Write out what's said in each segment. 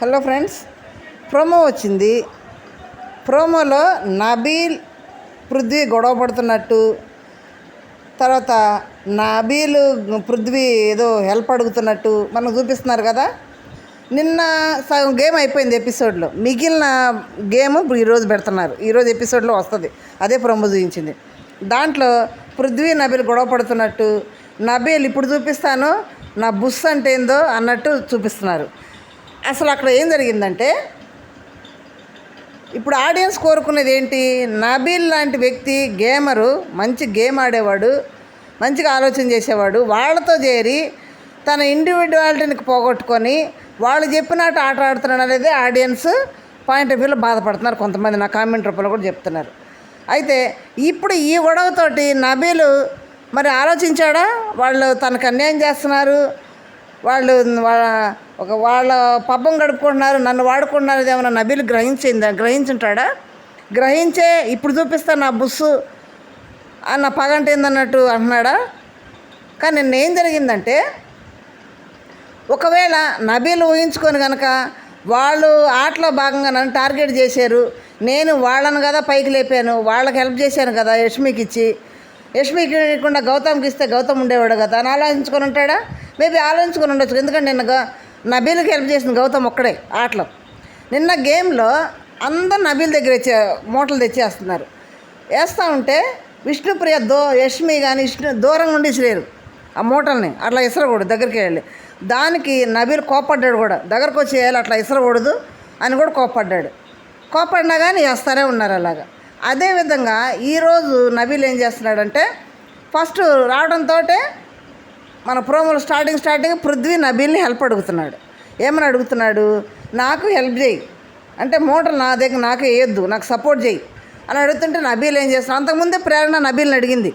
Hello friends promo వచ్చింది. ప్రోమోలో నబీల్ పృథ్వీ గొడవ పడుతున్నట్టు తర్వాత నబీల్ పృథ్వీ ఏదో హెల్ప్ అడుగుతున్నట్టు మనకు చూపిస్తున్నారు కదా. నిన్న సగం గేమ్ అయిపోయింది ఎపిసోడ్లో. మిగిలిన గేమ్ ఇప్పుడు ఈరోజు పెడుతున్నారు. ఈరోజు ఎపిసోడ్లో వస్తుంది. అదే ప్రోమో చూపించింది. దాంట్లో పృథ్వీ నబీల్ గొడవ పడుతున్నట్టు నబీల్ ఇప్పుడు చూపిస్తాను నా బుస్ అంటే ఏందో అన్నట్టు చూపిస్తున్నారు. అసలు అక్కడ ఏం జరిగిందంటే ఇప్పుడు ఆడియన్స్ కోరుకునేది ఏంటి? నబీల్ లాంటి వ్యక్తి గేమరు మంచి గేమ్ ఆడేవాడు మంచిగా ఆలోచన చేసేవాడు వాళ్ళతో చేరి తన ఇండివిజువాలిటీని పోగొట్టుకొని వాళ్ళు చెప్పినట్టు ఆట ఆడుతున్నాడు అనేది ఆడియన్స్ పాయింట్ ఆఫ్ వ్యూలో బాధపడుతున్నారు. కొంతమంది నా కామెంట్ రూపంలో కూడా చెప్తున్నారు. అయితే ఇప్పుడు ఈ గొడవతోటి నబీలు మరి ఆలోచించాడా? వాళ్ళు తనకు అన్యాయం చేస్తున్నారు? వాళ్ళు వాళ్ళ ఒక వాళ్ళ పబ్బం గడుపుకుంటున్నారు నన్ను వాడుకుంటున్నారు ఏమైనా నబీలు గ్రహించిందా? గ్రహించుంటాడా? గ్రహించే ఇప్పుడు చూపిస్తా నా బుస్సు నా పగంటిందన్నట్టు అంటున్నాడా? కానీ నిన్న ఏం జరిగిందంటే ఒకవేళ నబీలు ఊహించుకొని కనుక వాళ్ళు ఆటలో భాగంగా నన్ను టార్గెట్ చేశారు నేను వాళ్ళను కదా పైకి లేపాను వాళ్ళకి హెల్ప్ చేశాను కదా యష్మికి ఇచ్చి యష్మికి ఇవ్వకుండా గౌతమ్కి ఇస్తే గౌతమ్ ఉండేవాడు కదా అని ఆలోచించుకొని ఉంటాడా? మేబీ ఆలోచించుకొని ఉండొచ్చు. ఎందుకంటే నిన్న గ- నబీల్కి హెల్ప్ చేసిన గౌతమ్ ఒక్కడే ఆటలో. నిన్న గేమ్లో అందరు నబీల్ దగ్గర వచ్చే మూటలు తెచ్చేస్తున్నారు. వేస్తూ ఉంటే విష్ణుప్రియ దో యష్మి కానీ విష్ణు దూరంగా ఉండి ఇసిరేరు ఆ మూటల్ని. అట్లా ఇసరకూడదు దగ్గరికి వెళ్ళి. దానికి నబీల్ కోపడ్డాడు కూడా. దగ్గరకు వచ్చి వేయాలి అట్లా ఇసరకూడదు అని కూడా కోపడ్డాడు కోపడినా కానీ వేస్తూనే ఉన్నారు అలాగా. అదేవిధంగా ఈరోజు నబీల్ ఏం చేస్తున్నాడంటే ఫస్ట్ రావడంతో మన ప్రోమోలు స్టార్టింగ్ స్టార్టింగ్ పృథ్వీ నబీల్ని హెల్ప్ అడుగుతున్నాడు. ఏమని అడుగుతున్నాడు? నాకు హెల్ప్ చేయి. అంటే మోటార్ నా దగ్గర నాకు వేయొద్దు నాకు సపోర్ట్ చేయి. అని అడుగుతుంటే నబీల్ ఏం చేస్తున్నాడు? అంతకుముందే ప్రేరణ నబీల్ని అడిగింది.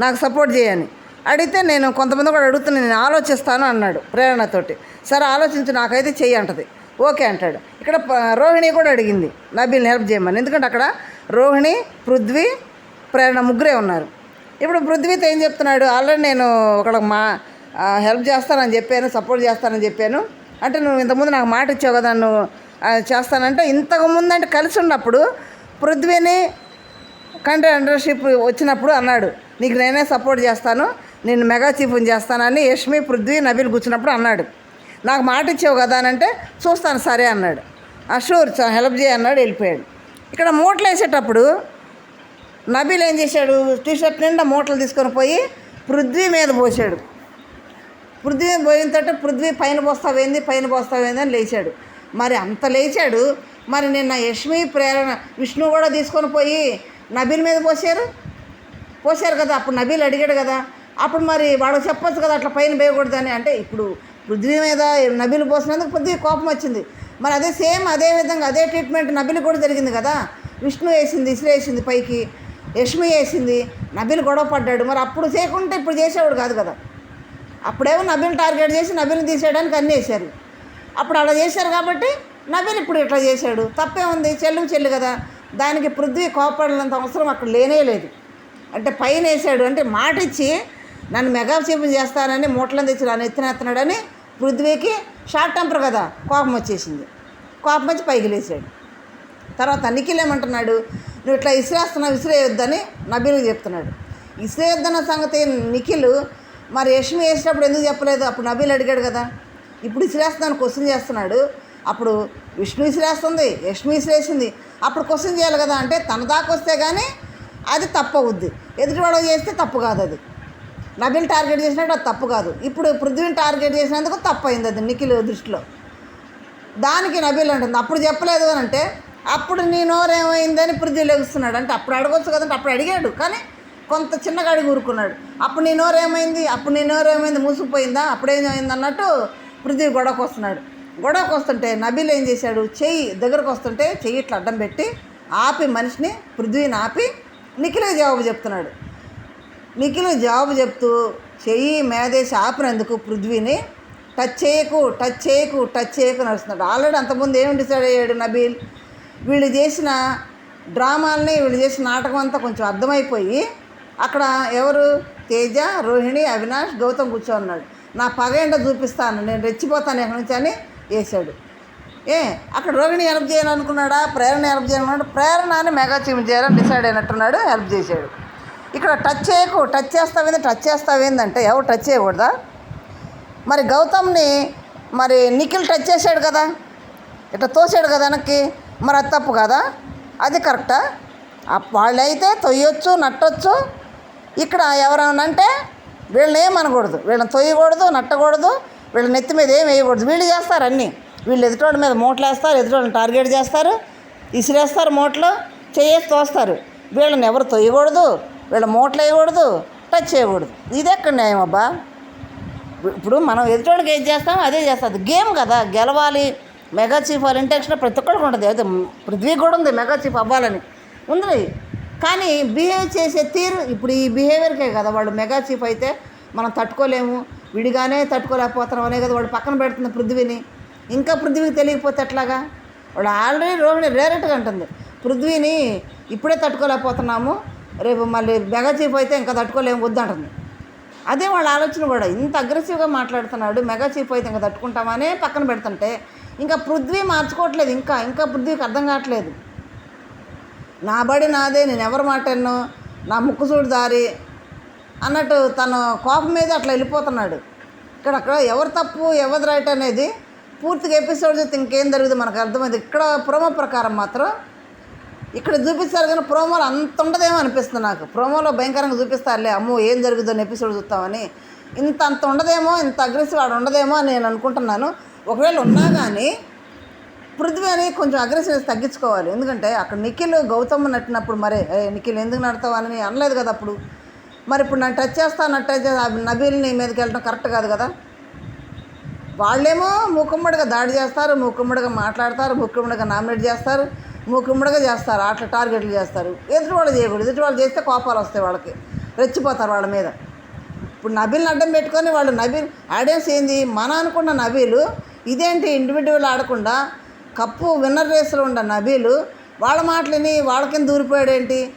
నాకు సపోర్ట్ చేయని అడిగితే నేను కొంతమంది కూడా అడుగుతున్నాను నేను ఆలోచిస్తాను అన్నాడు ప్రేరణతోటి. సరే ఆలోచించి నాకైతే చెయ్యి అంటది. ఓకే అంటాడు. ఇక్కడ రోహిణి కూడా అడిగింది నబీల్ని హెల్ప్ చేయమని. ఎందుకంటే అక్కడ రోహిణి పృథ్వీ ప్రేరణ ముగ్గురే ఉన్నారు. ఇప్పుడు పృథ్వీతో ఏం చెప్తున్నాడు? ఆల్రెడీ నేను ఒకళ్ళకి మా హెల్ప్ చేస్తానని చెప్పాను సపోర్ట్ చేస్తానని చెప్పాను. అంటే నువ్వు ఇంతకుముందు నాకు మాట ఇచ్చావు కదా నువ్వు చేస్తానంటే ఇంతకు ముందు అంటే కలిసి ఉన్నప్పుడు పృథ్వీని కంట్రీ అండర్షిప్ వచ్చినప్పుడు అన్నాడు. నీకు నేనే సపోర్ట్ చేస్తాను నేను మెగా చీఫ్ని చేస్తానని యష్మి పృథ్వీ నబీల్ కూర్చున్నప్పుడు అన్నాడు. నాకు మాట ఇచ్చావు కదా అని అంటే చూస్తాను సరే అన్నాడు. అషూర్ హెల్ప్ చేయి అన్నాడు వెళ్ళిపోయాడు. ఇక్కడ మూటలు వేసేటప్పుడు నబీలు ఏం చేశాడు? టీషర్ట్ నిండా మూటలు తీసుకొని పోయి పృథ్వీ మీద పోసాడు పృథ్వీ పోయిన తర్వాత పృథ్వీ పైన పోస్తావేంది? పైన పోస్తావేంది అని లేచాడు. మరి అంత లేచాడు. మరి నిన్న యష్మి ప్రేరణ విష్ణు కూడా తీసుకొని పోయి నబీల్ మీద పోసారు పోసారు కదా అప్పుడు నబీల్ అడిగాడు కదా. అప్పుడు మరి వాడు చెప్పొచ్చు కదా అట్లా పైన వేయకూడదని అంటే ఇప్పుడు పృథ్వీ మీద నబీలు పోసినందుకు పృథ్వీ కోపం వచ్చింది. మరి అదే సేమ్ అదే విధంగా అదే ట్రీట్మెంట్ నబీలు కూడా జరిగింది కదా. విష్ణు వేసింది ఇసురు వేసింది పైకి యష్మి వేసింది నబీలు గొడవ పడ్డాడు. మరి అప్పుడు చేయకుంటే ఇప్పుడు చేసేవాడు కాదు కదా. అప్పుడేమో నబిల్ టార్గెట్ చేసి నబీల్ని తీసేయడానికి అన్నీ వేశారు. అప్పుడు అలా చేశారు కాబట్టి నబీల్ ఇప్పుడు ఇట్లా చేశాడు. తప్పే ఉంది చెల్లు చెల్లు కదా. దానికి పృథ్వీ కోపడాలంత అవసరం అక్కడ లేనే లేదు. అంటే పైన వేసాడు అంటే మాట ఇచ్చి నన్ను మెగా చేపలు చేస్తానని మూటలను తెచ్చి నన్ను ఎత్తినేస్తున్నాడని పృథ్వీకి షార్ట్ టెంపర్ కదా కోపం వచ్చేసింది. కోపం వచ్చి పైకి లేచాడు. తర్వాత నిఖిల్ ఏమంటున్నాడు నువ్వు ఇట్లా ఇసిరేస్తున్నావు విసిరేయొద్దని నబీలకు చెప్తున్నాడు. ఇసిరేయొద్దన్న సంగతి నిఖిల్ మరి యష్మి వేసినప్పుడు ఎందుకు చెప్పలేదు? అప్పుడు నబీల్ అడిగాడు కదా. ఇప్పుడు ఇసిరేస్తున్నాను క్వశ్చన్ చేస్తున్నాడు. అప్పుడు విష్ణు ఇసిరేస్తుంది యష్మి ఇసిరేసింది అప్పుడు క్వశ్చన్ చేయాలి కదా అంటే తన దాకా వస్తే కానీ అది తప్పవుద్ది. ఎదుటివాడు చేస్తే తప్పు కాదు అది నబీల్ టార్గెట్ చేసినట్టు అది తప్పు కాదు. ఇప్పుడు పృథ్వీని టార్గెట్ చేసినందుకు తప్పు అయింది అది నిఖిల్ దృష్టిలో. దానికి నబీల్ అంటుంది. అప్పుడు చెప్పలేదు అని అంటే అప్పుడు నీ నోరేమైందని పృథ్వీ లెగుస్తున్నాడు. అంటే అప్పుడు అడగొచ్చు కదంటే అప్పుడు అడిగాడు. కానీ కొంత చిన్నగా అడిగి ఊరుకున్నాడు. అప్పుడు నీ నోరేమైంది అప్పుడు నీ నోరేమైంది మూసుకుపోయిందా? అప్పుడేమైంది అన్నట్టు పృథ్వీ గొడవకు వస్తున్నాడు. గొడవకు వస్తుంటే నబీల్ ఏం చేశాడు? చెయ్యి దగ్గరకు వస్తుంటే చెయ్యి ఇట్లా అడ్డం పెట్టి ఆపి మనిషిని పృథ్వీని ఆపి నిఖిలే జవాబు చెప్తున్నాడు. నిఖిల్ జవాబు చెప్తూ చెయ్యి మేదేసి ఆపినందుకు పృథ్వీని టచ్ చేయకు టచ్ చేయకు టచ్ చేయకు నడుస్తున్నాడు. ఆల్రెడీ అంతకుముందు ఏం డిసైడ్ అయ్యాడు నబీల్? వీళ్ళు చేసిన డ్రామాలని వీళ్ళు చేసిన నాటకం అంతా కొంచెం అర్థమైపోయి అక్కడ ఎవరు? తేజ రోహిణి అవినాష్ గౌతమ్ కూర్చోన్నాడు. నా పగ ఏంటో చూపిస్తాను నేను రెచ్చిపోతాను ఎక్కడి నుంచి అని వేశాడు. ఏ అక్కడ రోహిణి హెల్ప్ చేయాలనుకున్నాడా? ప్రేరణ హెల్ప్ చేయాలనుకున్నాడు? ప్రేరణ అని మెగా చీమ్ చేయాలని డిసైడ్ అయినట్టున్నాడు హెల్ప్ చేశాడు. ఇక్కడ టచ్ చేయకు టచ్ చేస్తావేంది టచ్ చేస్తావేందంటే ఎవరు టచ్ చేయకూడదా? మరి గౌతమ్ని మరి నిఖిల్ టచ్ చేశాడు కదా? ఇట్లా తోసాడు కదా వెనక్కి? మరి అది తప్పు కదా? అది కరెక్టా వాళ్ళైతే తొయ్యొచ్చు నట్టొచ్చు. ఇక్కడ ఎవరైనా అంటే వీళ్ళని ఏమనకూడదు. వీళ్ళని తొయ్యకూడదు నట్టకూడదు. వీళ్ళ నెత్తి మీద ఏం వేయకూడదు. వీళ్ళు చేస్తారు అన్నీ. వీళ్ళు ఎదుటోళ్ళ మీద మూటలు వేస్తారు ఎదుటోళ్ళని టార్గెట్ చేస్తారు ఇసిరేస్తారు మూటలు చేసి తోస్తారు. వీళ్ళని ఎవరు తొయ్యకూడదు. వీళ్ళ మూటలు వేయకూడదు టచ్ చేయకూడదు ఇది ఎక్కడ న్యాయం అబ్బా? ఇప్పుడు మనం ఎదుటోళ్ళకి ఏది చేస్తాం అదే చేస్తుంది గేమ్ కదా గెలవాలి. మెగా చీఫ్ వాళ్ళ ఇంటెన్షన్ ప్రతి ఒక్కరికి ఉంటుంది. అయితే పృథ్వీ కూడా ఉంది మెగా చీఫ్ అవ్వాలని. ఉంది. కానీ బిహేవ్ చేసే తీరు ఇప్పుడు ఈ బిహేవియర్కే కదా. వాళ్ళు మెగా చీఫ్ అయితే మనం తట్టుకోలేము. విడిగానే తట్టుకోలేకపోతున్నాం అనే కదా వాడు పక్కన పెడుతుంది పృథ్వీని. ఇంకా పృథ్వీకి తెలియకపోతే ఎట్లాగా? వాడు ఆల్రెడీ రోహిణి రేరెట్గా అంటుంది. పృథ్వీని ఇప్పుడే తట్టుకోలేకపోతున్నాము. రేపు మళ్ళీ మెగాచీఫ్ అయితే ఇంకా తట్టుకోలేము వద్దంటుంది. అదే వాళ్ళ ఆలోచన కూడా. ఇంత అగ్రెసివ్గా మాట్లాడుతున్నాడు మెగా చీఫ్ అయితే ఇంకా తట్టుకుంటామనే పక్కన పెడుతుంటే ఇంకా పృథ్వీ మార్చుకోవట్లేదు ఇంకా ఇంకా పృథ్వీకి అర్థం కావట్లేదు. నా బడి నాదే నేను ఎవరు మాట్లాడను నా ముక్కు చూడు దారి అన్నట్టు తన కోపం మీద అట్లా వెళ్ళిపోతున్నాడు. ఇక్కడ అక్కడ ఎవరు తప్పు ఎవరు రైట్ అనేది పూర్తిగా ఎపిసోడ్ చూస్తే ఇంకేం జరుగుతుంది మనకు అర్థమైంది. ఇక్కడ ప్రోమో ప్రకారం మాత్రం ఇక్కడ చూపిస్తారు కానీ ప్రోమోలో అంత ఉండదేమో అనిపిస్తుంది నాకు. ప్రోమోలో భయంకరంగా చూపిస్తారులే అమ్మో ఏం జరుగుతుందని ఎపిసోడ్ చూస్తామని. ఇంత అంత ఉండదేమో ఇంత అగ్రెసివ్ ఆడు ఉండదేమో అని నేను అనుకుంటున్నాను. ఒకవేళ ఉన్నా కానీ పృథ్వీ అని కొంచెం అగ్రెసివ్నెస్ తగ్గించుకోవాలి. ఎందుకంటే అక్కడ నిఖిల్ గౌతమ్ నట్టినప్పుడు మరే నిఖిల్ ఎందుకు నడతావు అని అనలేదు కదా అప్పుడు. మరి ఇప్పుడు నన్ను టచ్ చేస్తా నన్ను టచ్ చేస్తా నబీల్ని మీదకి వెళ్ళడం కరెక్ట్ కాదు కదా. వాళ్ళేమో మూకుమ్మడిగా దాడి చేస్తారు మూకుమ్మడిగా మాట్లాడతారు ముక్కుమ్మడిగా నామినేట్ చేస్తారు. మూకుమ్మడిగా చేస్తారు అట్లా టార్గెట్లు చేస్తారు. ఎదుటి వాళ్ళు చేయకూడదు. ఎదుటి వాళ్ళు చేస్తే కోపాలు వస్తాయి వాళ్ళకి. రెచ్చిపోతారు వాళ్ళ మీద. ఇప్పుడు నబీల్ని అడ్డం పెట్టుకొని వాళ్ళు నబీల్ ఆడియన్స్ ఏంది? మన అనుకున్న నబీలు ఇదేంటి ఇండివిజువల్ ఆడకుండా కప్పు విన్నర్ రేస్లో ఉన్న నబీలు వాళ్ళ మాటలని వాళ్ళకింద దూరిపోయాడేంటి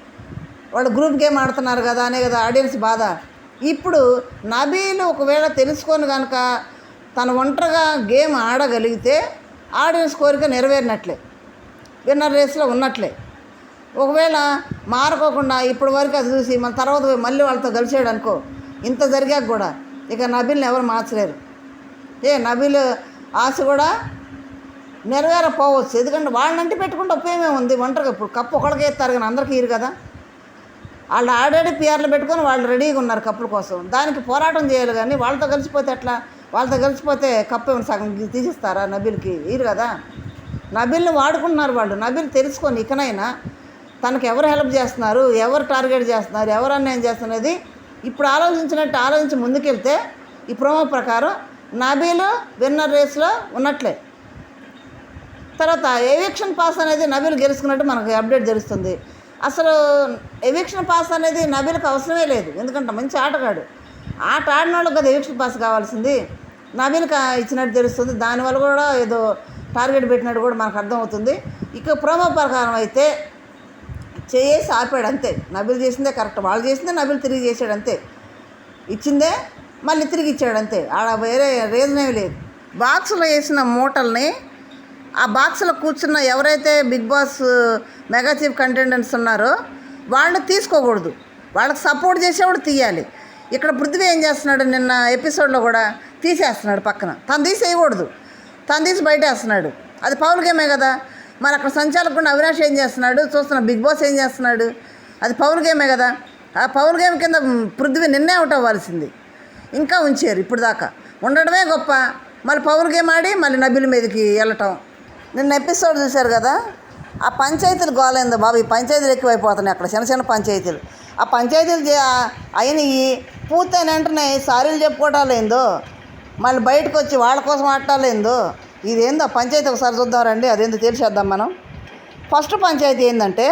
వాళ్ళు గ్రూప్ గేమ్ ఆడుతున్నారు కదా అనే కదా ఆడియన్స్ బాధ. ఇప్పుడు నబీలు ఒకవేళ తెలుసుకొని కనుక తను ఒంటరిగా గేమ్ ఆడగలిగితే ఆడియన్స్ కోరిక నెరవేరినట్లే. విన్నర్ రేస్లో ఉన్నట్లే. ఒకవేళ మారుకోకుండా ఇప్పటి వరకు అది చూసి మన తర్వాత పోయి మళ్ళీ వాళ్ళతో కలిసాడు అనుకో ఇంత జరిగాక కూడా ఇక నబీల్ని ఎవరు మార్చలేరు. ఏ నబీల్ ఆశ కూడా నెరవేరపోవచ్చు ఎందుకంటే వాళ్ళంటే పెట్టుకుంటే ఉపయోగమే ఉంది. ఒంటరిగా ఇప్పుడు కప్పు ఒకళ్ళకే ఇస్తారు కానీ అందరికీ ఇరు కదా. వాళ్ళు ఆల్రెడీ పిఆర్లు పెట్టుకొని వాళ్ళు రెడీగా ఉన్నారు కప్పుల కోసం. దానికి పోరాటం చేయాలి కానీ వాళ్ళతో కలిసిపోతే ఎట్లా? వాళ్ళతో కలిసిపోతే కప్పు ఏమైనా సగం తీసిస్తారా నబీల్కి? ఇరు కదా. నబీల్ని వాడుకుంటున్నారు వాళ్ళు. నబీల్ తెలుసుకొని ఇకనైనా తనకు ఎవరు హెల్ప్ చేస్తున్నారు ఎవరు టార్గెట్ చేస్తున్నారు ఎవరు అన్యాయం చేస్తున్నది ఇప్పుడు ఆలోచించినట్టు ఆలోచించి ముందుకెళ్తే ఈ ప్రోమో ప్రకారం నబీలు విన్నర్ రేస్లో ఉన్నట్లే. తర్వాత ఎవిక్షన్ పాస్ అనేది నబీలు గెలుచుకున్నట్టు మనకు అప్డేట్ తెలుస్తుంది. అసలు ఎవిక్షన్ పాస్ అనేది నబీలకు అవసరమే లేదు. ఎందుకంటే మంచి ఆటగాడు. ఆట ఆడిన వాళ్ళకి కదా ఎవిక్షన్ పాస్ కావాల్సింది. నబీలకు ఇచ్చినట్టు తెలుస్తుంది. దానివల్ల కూడా ఏదో టార్గెట్ పెట్టినట్టు కూడా మనకు అర్థమవుతుంది. ఇక ప్రోమో ప్రకారం అయితే చేసి ఆపాడు అంతే. నబిలు చేసిందే కరెక్ట్. వాళ్ళు చేసిందే నబీల్ తిరిగి చేశాడు అంతే. ఇచ్చిందే మళ్ళీ తిరిగి ఇచ్చాడు అంతే. ఆడ వేరే రీజన్ ఏమీ లేదు. బాక్స్లో వేసిన మూటల్ని ఆ బాక్స్లో కూర్చున్న ఎవరైతే Bigg Boss mega chief contenders ఉన్నారో వాళ్ళని తీసుకోకూడదు. వాళ్ళకి సపోర్ట్ చేసేవాడు తీయాలి. ఇక్కడ పృథ్వీ ఏం చేస్తున్నాడు నిన్న ఎపిసోడ్లో కూడా తీసేస్తున్నాడు పక్కన. తను తీసేయకూడదు. తను తీసి బయటేస్తున్నాడు. అది పౌల్ గేమే కదా. మరి అక్కడ సంచాలకుండా అవినాష్ ఏం చేస్తున్నాడు? చూస్తున్న బిగ్ బాస్ ఏం చేస్తున్నాడు? అది పౌల్ గేమే కదా. ఆ పౌల్ గేమ్ కింద పృథ్వీ నిన్నే అవుట్ అవ్వాల్సింది. ఇంకా ఉంచారు ఇప్పుడు దాకా. ఉండడమే గొప్ప. మళ్ళీ పౌరు గేమ్ ఆడి మళ్ళీ నబిల్ మీదకి వెళ్ళటం. నిన్న ఎపిసోడ్ చూశారు కదా? ఆ పంచాయతీలు గోలైందో బాబు. ఈ పంచాయతీలు ఎక్కువైపోతున్నాయి అక్కడ. చిన్న చిన్న పంచాయతీలు. ఆ పంచాయతీలు అయినవి పూర్తయిన వెంటనే సారీలు చెప్పుకోవటాలు ఏందో? మళ్ళీ బయటకు వచ్చి వాళ్ళ కోసం ఆడటాలేందో ఇదేందో పంచాయతీ ఒకసారి చూద్దాం రండి అదేందో తెలిసేద్దాం మనం. ఫస్ట్ పంచాయతీ ఏంటంటే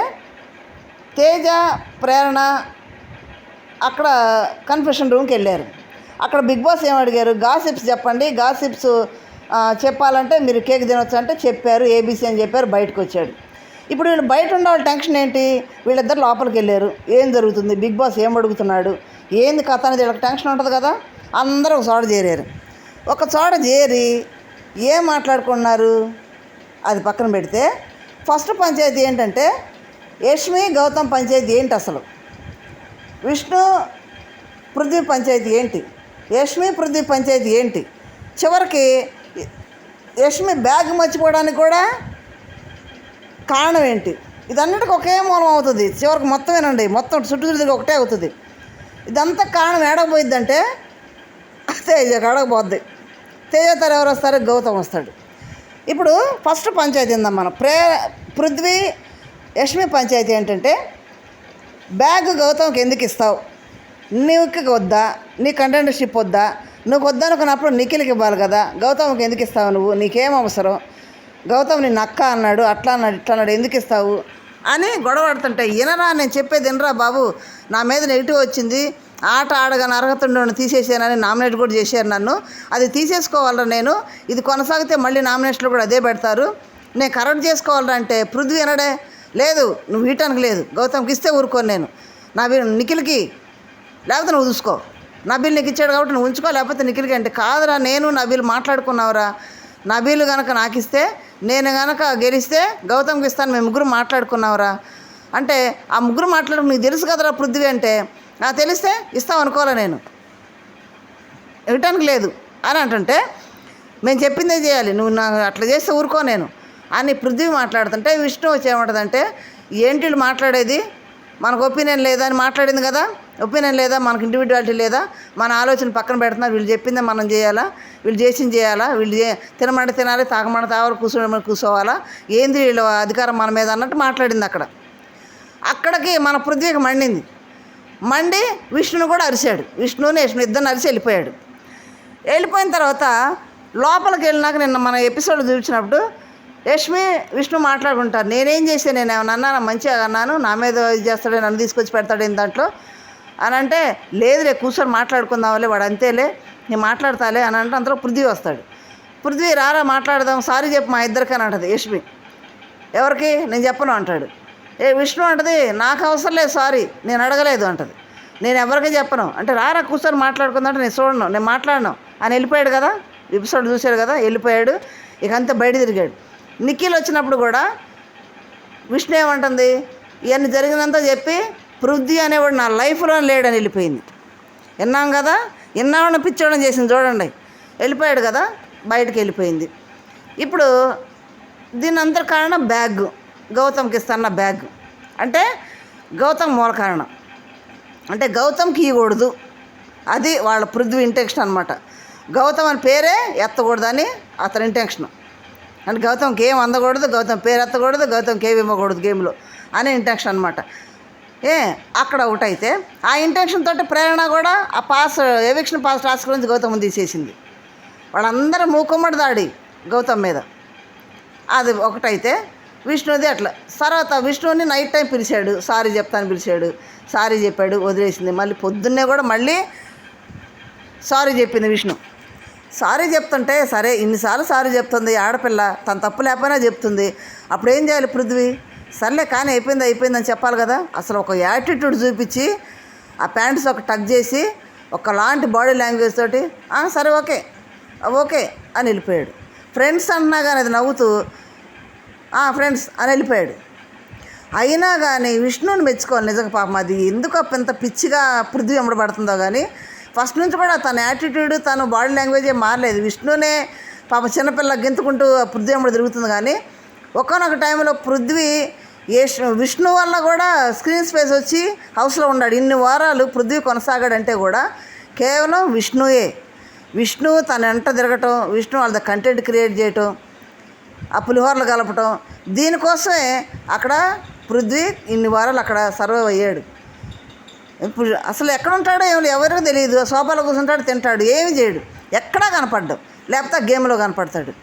తేజ ప్రేరణ అక్కడ కన్ఫెషన్ రూమ్కి వెళ్ళారు. అక్కడ బిగ్ బాస్ ఏం అడిగారు? గాసిప్స్ చెప్పండి గాసిప్స్ చెప్పాలంటే మీరు కేక్ తినొచ్చు అంటే చెప్పారు ఏబీసీ అని చెప్పారు బయటకు వచ్చాడు. ఇప్పుడు వీళ్ళు బయట ఉన్న వాళ్ళ టెన్షన్ ఏంటి? వీళ్ళిద్దరు లోపలికి వెళ్ళారు. ఏం జరుగుతుంది? బిగ్ బాస్ ఏం అడుగుతున్నాడు? ఏంది కథ అనేది వీళ్ళకి టెన్షన్ ఉంటుంది కదా? అందరూ ఒక చోట చేరారు. ఒక చోట చేరి ఏం మాట్లాడుకున్నారు? అది పక్కన పెడితే ఫస్ట్ పంచాయతీ ఏంటంటే యష్మి గౌతమ్ పంచాయతీ ఏంటి అసలు? విష్ణు పృథ్వీ పంచాయతీ ఏంటి? యష్మి పృథ్వీ పంచాయతీ ఏంటి? చివరికి యష్మి బ్యాగ్ మర్చిపోవడానికి కూడా కారణం ఏంటి? ఇదన్నిటికి ఒకే మూలం అవుతుంది. చివరికి మొత్తమేనండి మొత్తం చుట్టూ ఒకటే అవుతుంది. ఇదంతా కారణం ఏడకపోయిద్దంటే ఇది అడగబోద్ది తేజతర ఎవరు వస్తారు గౌతమ్ వస్తాడు. ఇప్పుడు ఫస్ట్ పంచాయతీ ఉందాం మనం. ప్రే పృథ్వీ యష్మి పంచాయతీ ఏంటంటే బ్యాగ్ గౌతమ్కి ఎందుకు ఇస్తావు? నీకు వద్దా? నీ కంటెంటర్షిప్ వద్దా? నువ్వు వద్దనుకున్నప్పుడు నిఖిల్కి ఇవ్వాలి కదా? గౌతమ్కి ఎందుకు ఇస్తావు నువ్వు? నీకేం అవసరం? గౌతమ్ నీ అక్క అన్నాడు అట్లా అన్నాడు ఇట్లా అన్నాడు ఎందుకు ఇస్తావు? అని గొడవ పడుతుంటే వినరా నేను చెప్పేది వినరా బాబు. నా మీద నెగిటివ్ వచ్చింది. ఆట ఆడగానే అర్హత ఉండని తీసేసానని నామినేట్ కూడా చేశారు నన్ను. అది తీసేసుకోవాలరా నేను? ఇది కొనసాగితే మళ్ళీ నామినేషన్లో కూడా అదే పెడతారు. నేను కరెక్ట్ చేసుకోవాలరా అంటే? పృథ్వీ అనడే? లేదు నువ్వు వీటానికి లేదు. గౌతమ్కి ఇస్తే ఊరుకోను నేను. నా వీ- నిఖిల్కి లేకపోతే నువ్వు చూసుకో. నబీల్ నీకు ఇచ్చాడు కాబట్టి నువ్వు ఉంచుకో లేకపోతే నిఖిల్కి అంటే కాదురా నేను నబీల్ మాట్లాడుకున్నావురా. నబీల్ కనుక నాకు ఇస్తే నేను కనుక గెలిస్తే గౌతమ్కి ఇస్తాను మేము ముగ్గురు మాట్లాడుకున్నావురా. అంటే ఆ ముగ్గురు మాట్లాడుకు నీకు తెలుసు కదరా పృథ్వీ అంటే? నాకు తెలిస్తే ఇస్తాం అనుకోలే నేను. ఇవ్వటానికి లేదు. అని అంటుంటే మేము చెప్పిందే చేయాలి. నువ్వు నా అట్లా చేస్తే ఊరుకో నేను. అని పృథ్వీ మాట్లాడుతుంటే విష్ణు వచ్చి ఏమంటుందంటే ఏంటి వీళ్ళు మాట్లాడేది? మనకు ఒపీనియన్ లేదా? అని మాట్లాడింది కదా. ఒపీనియన్ లేదా? మనకు ఇండివిజువాలిటీ లేదా? మన ఆలోచన పక్కన పెడుతున్నారు. వీళ్ళు చెప్పిందే మనం చేయాలా? వీళ్ళు చేసింది చేయాలా? వీళ్ళు చే తినమంటే తినాలి తాగమంటే తాగాలి కూర్చోమని కూర్చోవాలా? ఏంది వీళ్ళ అధికారం మన మీద అన్నట్టు మాట్లాడింది అక్కడ. అక్కడికి మన పృథ్వీకి మండింది. మండి విష్ణుని కూడా అరిశాడు విష్ణుని విష్ణు ఇద్దరిని అరిసి వెళ్ళిపోయాడు. వెళ్ళిపోయిన తర్వాత లోపలికి వెళ్ళినాక నిన్న మన ఎపిసోడ్ చూసినప్పుడు యష్మి విష్ణు మాట్లాడుకుంటారు. నేనేం చేశాను? నేను ఏమన్నా అన్నాను? మంచిగా అన్నాను? నా మీద ఇది చేస్తాడే నన్ను తీసుకొచ్చి పెడతాడు ఏం దాంట్లో? అని అంటే లేదులే కూర్చొని మాట్లాడుకుందాంలే వాడు అంతేలే నేను మాట్లాడతాలే అని అంటే అంతలో పృథ్వీ వస్తాడు. పృథ్వీ రారా మాట్లాడదాం సారీ చెప్పు మా ఇద్దరికి అంటది యష్మి ఎవరికి? నేను చెప్పను అంటాడు. ఏ విష్ణు అంటది నాకు అవసరం లేదు సారీ నేను అడగలేదు అంటది. నేను ఎవరికి చెప్పను. అంటే రారా కూర్చొని మాట్లాడుకుందంటే నేను చూడను నేను మాట్లాడను. అని వెళ్ళిపోయాడు కదా ఎపిసోడ్ చూశాడు కదా వెళ్ళిపోయాడు ఇక అంతా బయట తిరిగాడు. నిఖిల్ వచ్చినప్పుడు కూడా విష్ణు ఏమంటుంది ఇవన్నీ జరిగినంత చెప్పి పృథ్వీ అనేవాడు నా లైఫ్లో లేడని వెళ్ళిపోయింది. విన్నాం కదా విన్నామని పిచ్చోడం చేసింది చూడండి. వెళ్ళిపోయాడు కదా బయటకు వెళ్ళిపోయింది. ఇప్పుడు దీని అంతటి కారణం బ్యాగ్. గౌతమ్కి ఇస్తాన్న బ్యాగ్. అంటే గౌతమ్ మూల కారణం. అంటే గౌతమ్కి ఇవ్వకూడదు అది వాళ్ళ పృథ్వీ ఇంటెన్షన్ అనమాట గౌతమ్ అని పేరే ఎత్తకూడదని అతని ఇంటెన్షన్. అంటే గౌతమ్కి ఏం అందకూడదు గౌతమ్ పేరు ఎత్తకూడదు గౌతమ్కి ఏమి ఇవ్వకూడదు గేమ్లో అనే ఇంటెన్షన్ అనమాట ఏ అక్కడ ఒకటి అయితే ఆ ఇంటెన్షన్ తోటి ప్రేరణ కూడా ఆ పాస్ ఎవిక్షన్ పాస్ టాస్క్ నుంచి గౌతమ్ తీసేసింది. వాళ్ళందరూ మూకుమ్మడి దాడి గౌతమ్ మీద. అది ఒకటైతే విష్ణుది అట్లా. తర్వాత విష్ణుని నైట్ టైం పిలిచాడు. సారీ చెప్తాను పిలిచాడు. సారీ చెప్పాడు వదిలేసింది. మళ్ళీ పొద్దున్నే కూడా మళ్ళీ సారీ చెప్పింది విష్ణు. సారీ చెప్తుంటే సరే ఇన్నిసార్లు సారీ చెప్తుంది. ఆడపిల్ల తన తప్పు లేకపోయినా చెప్తుంది. అప్పుడు ఏం చేయాలి పృథ్వీ? సర్లే కానీ అయిపోయింది అయిపోయిందని చెప్పాలి కదా. అసలు ఒక యాటిట్యూడ్ చూపించి ఆ ప్యాంట్స్ ఒక టక్ చేసి ఒకలాంటి బాడీ లాంగ్వేజ్ తోటి సరే ఓకే ఓకే అని వెళ్ళిపోయాడు. ఫ్రెండ్స్ అన్నా కానీ అది నవ్వుతూ ఫ్రెండ్స్ అని వెళ్ళిపోయాడు. అయినా కానీ విష్ణువుని మెచ్చుకోవాలి నిజంగా పాపం అది. ఎందుకు అప్ప ఇంత పిచ్చిగా పృథ్వీ ఎంబడబడుతుందో కానీ ఫస్ట్ నుంచి కూడా తన యాటిట్యూడ్ తన బాడీ లాంగ్వేజ్ మారలేదు. విష్ణునే పాప చిన్నపిల్ల గెంతుకుంటూ పృథ్వీ అమ్మడు తిరుగుతుంది కానీ ఒకనొక టైంలో పృథ్వీ ఏ విష్ణు వల్ల కూడా స్క్రీన్ స్పేస్ వచ్చి హౌస్లో ఉన్నాడు. ఇన్ని వారాలు పృథ్వీ కొనసాగాడంటే కూడా కేవలం విష్ణుయే. విష్ణు తన వెంట తిరగటం విష్ణు వాళ్ళ కంటెంట్ క్రియేట్ చేయటం ఆ పులిహోరలు కలపటం. దీనికోసమే అక్కడ పృథ్వీ ఇన్ని వారాలు అక్కడ సర్వైవ్ అయ్యాడు. ఇప్పుడు అసలు ఎక్కడ ఉంటాడో ఏమి ఎవరికి తెలియదు. సోఫాలో కూర్చుంటాడు తింటాడు ఏమి చేయడు. ఎక్కడా కనపడ్డాడు లేకపోతే ఆ గేమ్లో కనపడతాడు.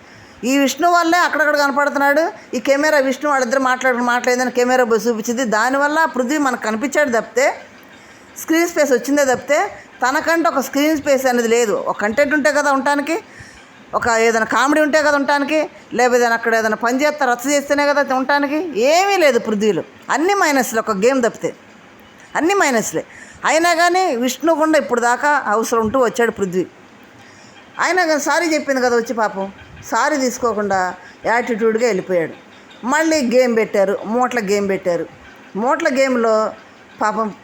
ఈ విష్ణు వల్లే అక్కడక్కడ కనపడుతున్నాడు. ఈ కెమెరా విష్ణు వాళ్ళిద్దరు మాట్లాడు మాట్లాడిందని కెమెరా చూపించింది. దానివల్ల పృథ్వీ మనకు కనిపించాడు తప్పితే స్క్రీన్ స్పేస్ వచ్చిందే తప్పితే తనకంటే ఒక స్క్రీన్ స్పేస్ అనేది లేదు. ఒక కంటెంట్ ఉంటే కదా ఉండటానికి ఒక ఏదైనా కామెడీ ఉంటే కదా ఉండటానికి లేకపోతే అక్కడ ఏదైనా పని చేస్తా రచ్చ చేస్తేనే కదా ఉండటానికి ఏమీ లేదు పృథ్వీలో. అన్ని మైనస్లు ఒక గేమ్ తప్పితే. అన్ని మైనస్లే. అయినా కానీ విష్ణు కూడా ఇప్పుడు దాకా అవసరం ఉంటూ వచ్చాడు పృథ్వీ. అయినా కానీ సారీ చెప్పింది కదా వచ్చి పాపం. సారీ తీసుకోకుండా యాటిట్యూడ్గా వెళ్ళిపోయాడు. మళ్ళీ గేమ్ పెట్టారు మూట్ల గేమ్ పెట్టారు. మూట్ల గేమ్లో పాపం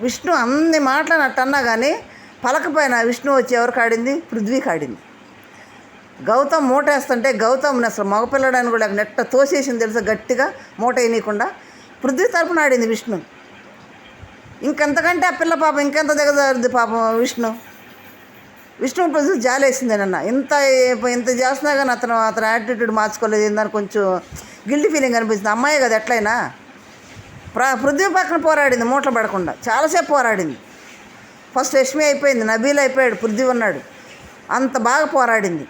విష్ణు అన్ని మాటలు అన్నా కానీ పలకపోయిన విష్ణు వచ్చి ఎవరు ఆడింది? పృథ్వీకి ఆడింది. గౌతమ్ మూట వేస్తుంటే గౌతమ్ అసలు మగపిల్లడాన్ని కూడా నెట్ట తోసేసింది తెలుసా గట్టిగా మూట వేయనీయకుండా. పృథ్వీ తరపున ఆడింది విష్ణు. ఇంకెంతకంటే ఆ పిల్ల పాపం ఇంకెంత దిగజారుద్ది పాపం విష్ణు. విష్ణు ప్రజలు జాలేసింది నన్న. ఇంత ఇంత చేస్తున్నా కానీ అతను అతను యాటిట్యూడ్ మార్చుకోలేదు. ఏందని కొంచెం గిల్టీ ఫీలింగ్ అనిపిస్తుంది అమ్మాయి కదా ఎట్లయినా. ప్ర పృథ్వీ పక్కన పోరాడింది మూటలు పడకుండా. చాలాసేపు పోరాడింది. ఫస్ట్ రష్మి అయిపోయింది. నబీల్ అయిపోయాడు. పృథ్వీ ఉన్నాడు. అంత బాగా పోరాడింది.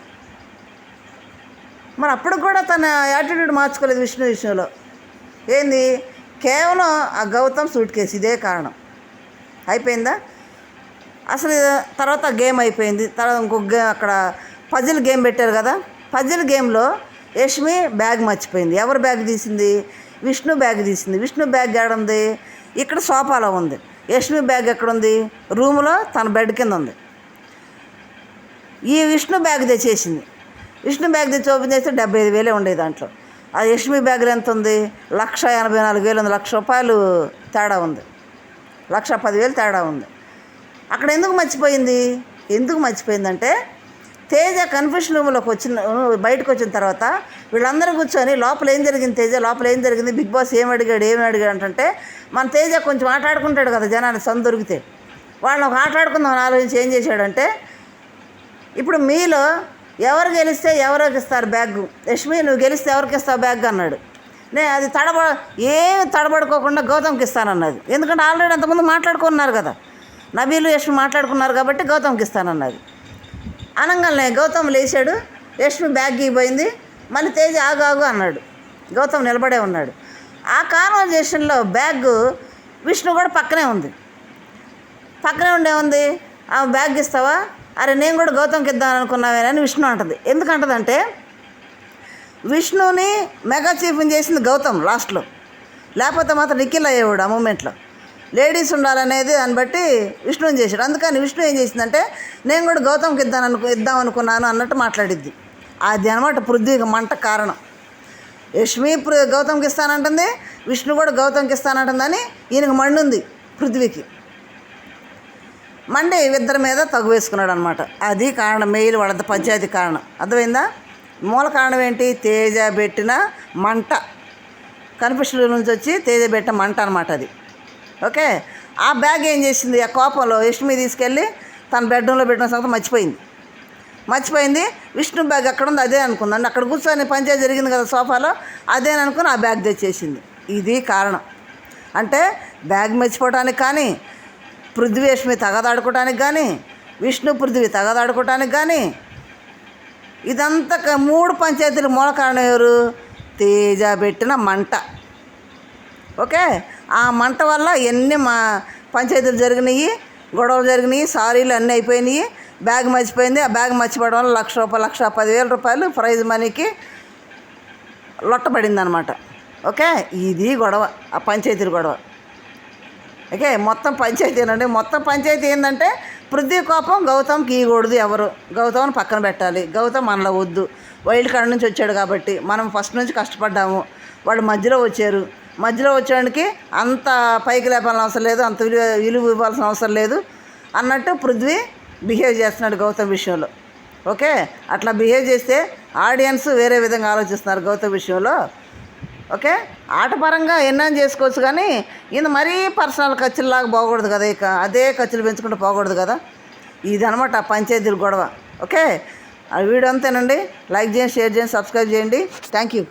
మరి అప్పుడు కూడా తన యాటిట్యూడ్ మార్చుకోలేదు విష్ణు విషయంలో ఏంది? కేవలం ఆ గౌతమ్ సూట్ కేసు ఇదే కారణం. అయిపోయిందా? అసలు తర్వాత గేమ్ అయిపోయింది. తర్వాత ఇంకొక గేమ్ అక్కడ పజిల్ గేమ్ పెట్టారు కదా? పజిల్ గేమ్లో యష్మి బ్యాగ్ మర్చిపోయింది. ఎవరు బ్యాగ్ తీసింది? విష్ణు బ్యాగ్ తీసింది. విష్ణు బ్యాగ్ ఎక్కడ ఉంది ఇక్కడ సోఫాలో ఉంది. యష్మి బ్యాగ్ ఎక్కడుంది? రూమ్లో తన బెడ్ కింద ఉంది. ఈ విష్ణు బ్యాగ్ తెచ్చేసింది. విష్ణు బ్యాగ్ తెచ్చి ఓపెన్ చేస్తే డెబ్బై ఐదు వేలే ఉండేది దాంట్లో. ఆ యష్మి బ్యాగ్ ఎంత ఉంది? లక్ష ఎనభై నాలుగు వేలు ఉంది. లక్ష రూపాయలు తేడా ఉంది. లక్ష పదివేలు తేడా ఉంది. అక్కడ ఎందుకు మర్చిపోయింది? ఎందుకు మర్చిపోయిందంటే తేజ కన్ఫ్యూషన్ రూమ్లోకి వచ్చిన బయటకు వచ్చిన తర్వాత వీళ్ళందరూ కూర్చొని లోపల ఏం జరిగింది తేజ? లోపల ఏం జరిగింది? బిగ్ బాస్ ఏం అడిగాడు? ఏమి అడిగాడు అంటే మన తేజ కొంచెం ఆటాడుకుంటాడు కదా జనాన్ని సందు దొరికితే. వాళ్ళని ఒక ఆటాడుకుందాం ఆలోచించి ఏం చేశాడంటే ఇప్పుడు మీలో ఎవరు గెలిస్తే ఎవరికి ఇస్తారు బ్యాగ్? లక్ష్మి నువ్వు గెలిస్తే ఎవరికి ఇస్తావు బ్యాగ్ అన్నాడు. నే అది తడబ ఏమి తడబడుకోకుండా గౌతమ్కి ఇస్తానన్నది. ఎందుకంటే ఆల్రెడీ అంతకుముందు మాట్లాడుకున్నారు కదా. నబీలు యష్మి మాట్లాడుకున్నారు కాబట్టి గౌతమ్కి ఇస్తానన్నది. అనగానే గౌతమ్ లేచాడు. యష్మి బ్యాగ్ ఇవ్వబోయింది మళ్ళీ తేజ ఆగు ఆగు అన్నాడు. గౌతమ్ నిలబడే ఉన్నాడు. ఆ కాన్వర్జేషన్లో బ్యాగ్ విష్ణు కూడా పక్కనే ఉంది. పక్కనే ఉండే ఉంది ఆ బ్యాగ్ ఇస్తావా అరే నేను కూడా గౌతమ్కి ఇద్దాం అనుకున్నావేనని విష్ణు అంటది. ఎందుకంటదంటే విష్ణుని మెగా చీఫ్ని చేసింది గౌతమ్ లాస్ట్లో. లేకపోతే మాత్రం నిఖిల్ అయ్యేవాడు ఆ మూమెంట్లో. లేడీస్ ఉండాలనేది దాన్ని బట్టి విష్ణుని చేశాడు. అందుకని విష్ణు ఏం చేసిందంటే నేను కూడా గౌతమ్కి ఇద్దాను అనుకు ఇద్దాం అనుకున్నాను అన్నట్టు మాట్లాడిద్ది. అది అనమాట పృథ్వీకి మంట కారణం. యష్మి గౌతమ్కి ఇస్తానంటుంది విష్ణు కూడా గౌతమ్కి ఇస్తానంటుందని ఈయనకు మండుంది పృథ్వీకి. మండి ఇద్దరి మీద తగు వేసుకున్నాడు అనమాట అది కారణం మెయిల్ వాళ్ళ పంచాయతీ కారణం. అర్థమైందా? మూల కారణం ఏంటి? తేజ పెట్టిన మంట. కనిపిస్తుల నుంచి వచ్చి తేజ పెట్టిన మంట అనమాట అది. ఓకే? ఆ బ్యాగ్ ఏం చేసింది? ఆ కోపంలో యష్మి తీసుకెళ్ళి తన బెడ్రూమ్లో పెట్టిన సంగతి మర్చిపోయింది. మర్చిపోయింది. విష్ణు బ్యాగ్ ఎక్కడ ఉంది? అదే అనుకుంది. అక్కడ కూర్చొని పంచాయతీ జరిగింది కదా సోఫాలో అదే అనుకుని ఆ బ్యాగ్ తెచ్చేసింది. ఇది కారణం. అంటే బ్యాగ్ మర్చిపోవడానికి కానీ పృథ్వేష్మి తగదాడుకోవటానికి కానీ విష్ణు పృథ్వీ తగదాడుకోవటానికి కానీ ఇదంతా క- మూడు పంచాయతీలు మూల కారణం ఎవరు? తేజ పెట్టిన మంట. ఓకే? ఆ మంట వల్ల ఎన్ని మా పంచాయతీలు జరిగినాయి గొడవలు జరిగినాయి సారీలు అన్నీ అయిపోయినాయి బ్యాగ్ మర్చిపోయింది. ఆ బ్యాగ్ మర్చిపోవడం వల్ల లక్ష రూపాయలు లక్ష పదివేల రూపాయలు ప్రైజ్ మనీకి లొట్టబడింది అనమాట ఓకే? ఇది గొడవ ఆ పంచాయతీల గొడవ. ఓకే మొత్తం పంచాయతీ అండి మొత్తం పంచాయతీ ఏంటంటే పృథ్వీ కోపం గౌతమ్కి ఇవ్వకూడదు ఎవరు. గౌతమ్ని పక్కన పెట్టాలి. గౌతమ్ మనలో వద్దు. వైల్డ్ కార్డ్ నుంచి వచ్చాడు కాబట్టి మనం ఫస్ట్ నుంచి కష్టపడ్డాము. వాళ్ళు మధ్యలో వచ్చారు. మధ్యలో వచ్చేవాడికి అంత పైకి లేపాల్సిన అవసరం లేదు అంత విలువ విలువ ఇవ్వాల్సిన అవసరం లేదు అన్నట్టు పృథ్వీ బిహేవ్ చేస్తున్నాడు గౌతమ్ విషయంలో. ఓకే? అట్లా బిహేవ్ చేస్తే ఆడియన్స్ వేరే విధంగా ఆలోచిస్తున్నారు గౌతమ్ విషయంలో. ఓకే? ఆటపరంగా ఎన్నో చేసుకోవచ్చు కానీ ఈయన మరీ పర్సనల్ ఖర్చులాగా పోకూడదు కదా ఇక. అదే ఖర్చులు పెంచుకుంటూ పోకూడదు కదా. ఇది అనమాట ఆ పంచాయతీల గొడవ. ఓకే? ఆ వీడియో అంతేనండి. లైక్ చేయండి షేర్ చేయండి సబ్స్క్రైబ్ చేయండి. Thank you.